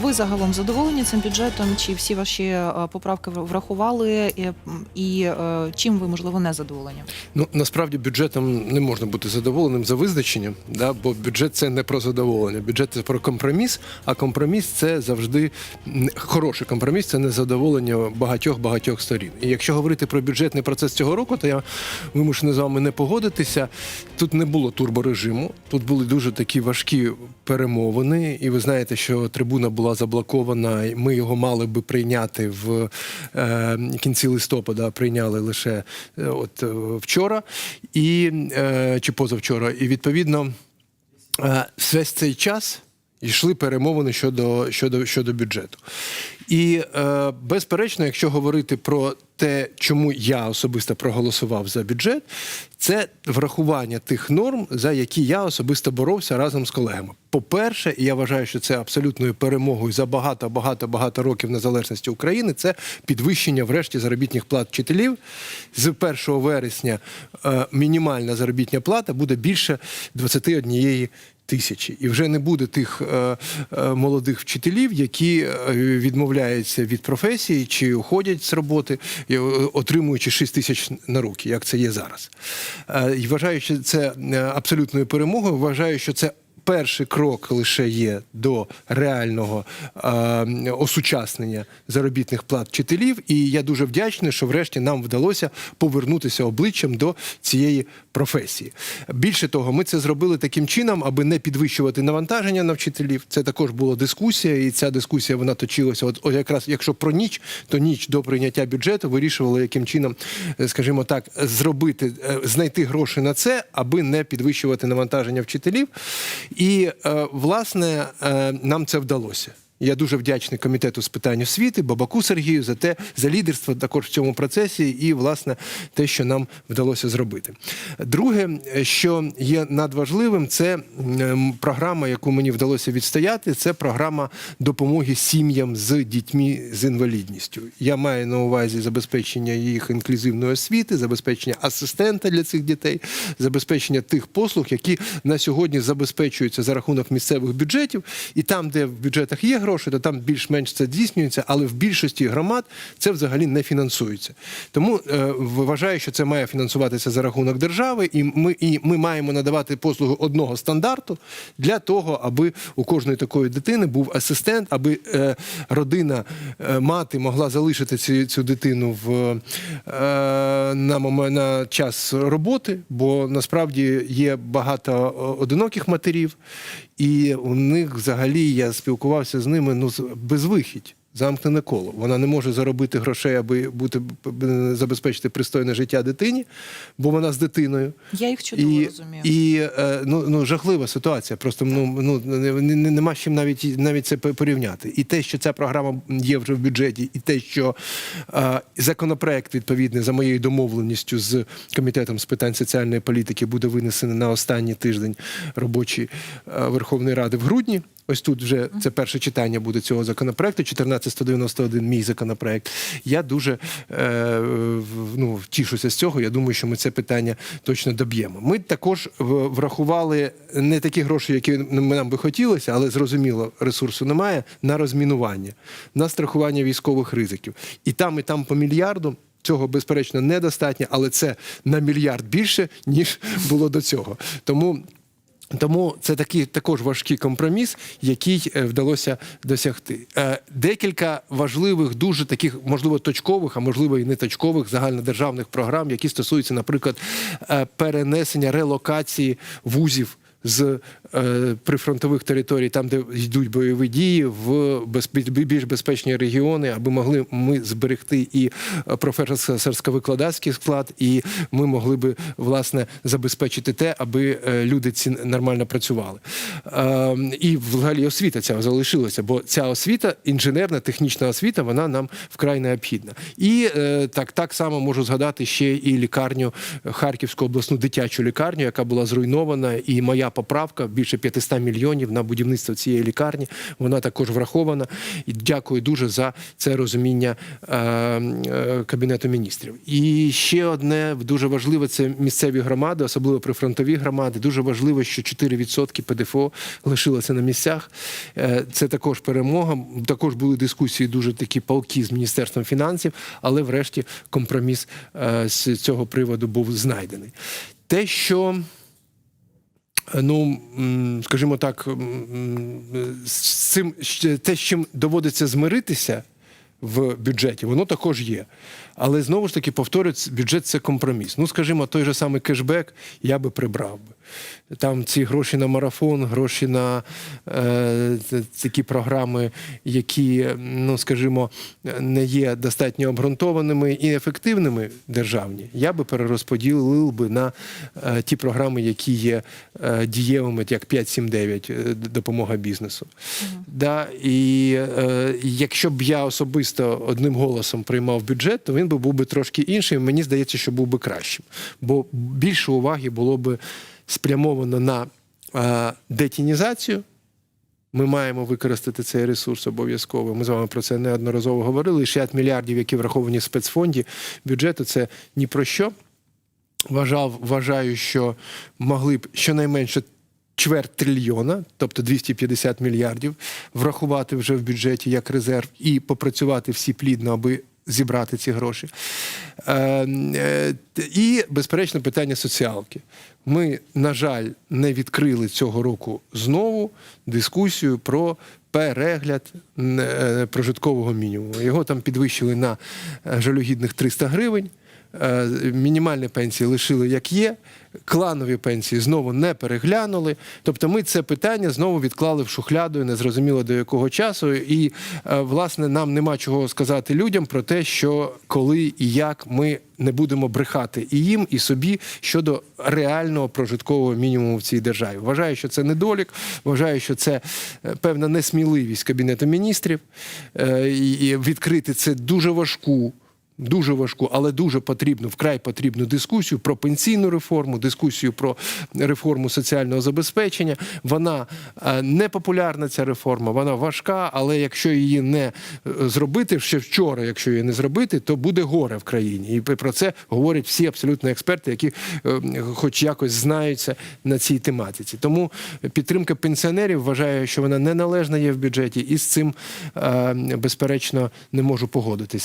Ви загалом задоволені цим бюджетом? Чи всі ваші е, поправки врахували? І, е, чим ви можливо не задоволені? Ну насправді бюджетом не можна бути задоволеним за визначенням, да, бо бюджет це не про задоволення. Бюджет це про компроміс, а компроміс це завжди хороший компроміс, це незадоволення багатьох багатьох сторін. І якщо говорити про бюджетний процес цього року, то я вимушений з вами не погодитися. Тут не було турборежиму, тут були дуже такі важкі перемовини, і ви знаєте, що трибуна була заблокована. Ми його мали би прийняти в е, кінці листопада, прийняли лише е, от е, вчора, і е, чи позавчора. І відповідно е, весь цей час. Йшли перемовини щодо, щодо, щодо бюджету. І е, безперечно, якщо говорити про те, чому я особисто проголосував за бюджет, це врахування тих норм, за які я особисто боровся разом з колегами. По-перше, і я вважаю, що це абсолютною перемогою за багато, багато, багато років незалежності України. Це підвищення, врешті, заробітних плат вчителів. З 1 вересня е, мінімальна заробітня плата буде більше 21 тисячі. І вже не буде тих е, е, молодих вчителів, які е, відмовляються від професії чи уходять з роботи, е, отримуючи 6 тисяч на руки, як це є зараз. Е, і вважаю, це е, абсолютною перемогою. Вважаю, що це. Перший крок лише є до реального е, осучаснення заробітних плат вчителів, і я дуже вдячний, що врешті нам вдалося повернутися обличчям до цієї професії. Більше того, ми це зробили таким чином, аби не підвищувати навантаження на вчителів. Це також була дискусія, і ця дискусія вона точилася. От, от якраз якщо про ніч, то ніч до прийняття бюджету вирішували, яким чином, е, скажімо так, зробити, е, знайти гроші на це, аби не підвищувати навантаження вчителів. І е, власне е, нам це вдалося. Я дуже вдячний комітету з питань освіти, Бабаку Сергію за те, за лідерство також в цьому процесі, і власне те, що нам вдалося зробити. Друге, що є надважливим, це програма, яку мені вдалося відстояти. Це програма допомоги сім'ям з дітьми з інвалідністю. Я маю на увазі забезпечення їх інклюзивної освіти, забезпечення асистента для цих дітей, забезпечення тих послуг, які на сьогодні забезпечуються за рахунок місцевих бюджетів, і там, де в бюджетах є гроші, то там більш-менш це здійснюється, але в більшості громад це взагалі не фінансується. Тому е, вважаю, що це має фінансуватися за рахунок держави, і ми, і ми маємо надавати послуги одного стандарту для того, аби у кожної такої дитини був асистент, аби е, родина, е, мати могла залишити цю, цю дитину в, е, на, моме- на час роботи, бо насправді є багато е, одиноких матерів, і у них взагалі я спілкувався з ними ну безвихідь. Замкнене коло. Вона не може заробити грошей, аби бути забезпечити пристойне життя дитині, бо вона з дитиною. Я їх чудово І, розумію. і е, ну, ну жахлива ситуація. Просто ну, ну не- не- нема з чим навіть навіть це порівняти. І те, що ця програма є вже в бюджеті, і те, що е, законопроект відповідний за моєю домовленістю з комітетом з питань соціальної політики буде винесений на останній тиждень робочий е, Верховної Ради в грудні. Ось тут вже це перше читання буде цього законопроекту. 14191 мій законопроект. Я дуже е, ну, тішуся з цього. Я думаю, що ми це питання точно доб'ємо. Ми також врахували не такі гроші, які нам би хотілося, але зрозуміло, ресурсу немає на розмінування, на страхування військових ризиків. І там, і там по мільярду. Цього безперечно недостатньо, але це на мільярд більше ніж було до цього. Тому. Тому це такий також важкий компроміс, який е, вдалося досягти. Е, Декілька важливих, дуже таких, можливо, точкових, а можливо і не точкових загальнодержавних програм, які стосуються, наприклад, е, перенесення релокації вузів. З е, прифронтових територій, там де йдуть бойові дії, в безпе- більш безпечні регіони, аби могли ми зберегти і е, професорсько-викладацький склад, і ми могли би власне забезпечити те, аби е, люди ці нормально працювали. Е, і взагалі освіта ця залишилася, бо ця освіта, інженерна, технічна освіта, вона нам вкрай необхідна. І е, так, так само можу згадати ще і лікарню Харківську обласну дитячу лікарню, яка була зруйнована, і моя поправка більше 500 мільйонів на будівництво цієї лікарні. Вона також врахована. І дякую дуже за це розуміння е, е, кабінету міністрів. І ще одне дуже важливе це місцеві громади, особливо прифронтові громади. Дуже важливо, що 4% ПДФО лишилося на місцях. Е, Це також перемога. Також були дискусії дуже такі палкі з міністерством фінансів, але врешті компроміс з цього приводу був знайдений. Те, що Ну, скажімо так, з цим те, з чим доводиться змиритися в бюджеті, воно також є. Але знову ж таки повторюю, бюджет це компроміс. Ну, скажімо, той же самий кешбек я би прибрав би. Там ці гроші на марафон, гроші на е, такі програми, які, ну скажімо, не є достатньо обґрунтованими і ефективними державні, я би перерозподілив би на е, ті програми, які є е, дієвими, як 5.7.9, е, допомога бізнесу. Да, і е, якщо б я особисто одним голосом приймав бюджет, то він би був би трошки іншим. Мені здається, що був би кращим. Бо більше уваги було би спрямовано на е, детінізацію. Ми маємо використати цей ресурс обов'язково. Ми з вами про це неодноразово говорили. 60 мільярдів, які враховані в спецфонді бюджету, це ні про що. Вважав, вважаю, що могли б щонайменше чверть трильйона, тобто 250 мільярдів, врахувати вже в бюджеті як резерв і попрацювати всі плідно, аби зібрати ці гроші. Е, е, і, безперечно, питання соціалки. Ми, на жаль, не відкрили цього року знову дискусію про перегляд е, прожиткового мінімуму. Його там підвищили на е, жалюгідних 300 гривень. Е, Мінімальні пенсії лишили як є, кланові пенсії знову не переглянули. Тобто ми це питання знову відклали в шухляду, незрозуміло до якого часу. І е, власне нам нема чого сказати людям про те, що коли і як ми не будемо брехати і їм, і собі щодо реального прожиткового мінімуму в цій державі. Вважаю, що це недолік. Вважаю, що це е, певна несміливість кабінету міністрів і відкрити це дуже важку. Дуже важку, але дуже потрібну, вкрай потрібну дискусію про пенсійну реформу, дискусію про реформу соціального забезпечення. Вона е, не популярна, ця реформа, вона важка, але якщо її не е, зробити ще вчора, якщо її не зробити, то буде горе в країні. І про це говорять всі абсолютно експерти, які е, хоч якось знаються на цій тематиці. Тому підтримка пенсіонерів вважаю, що вона неналежна є в бюджеті, і з цим безперечно не можу погодитися.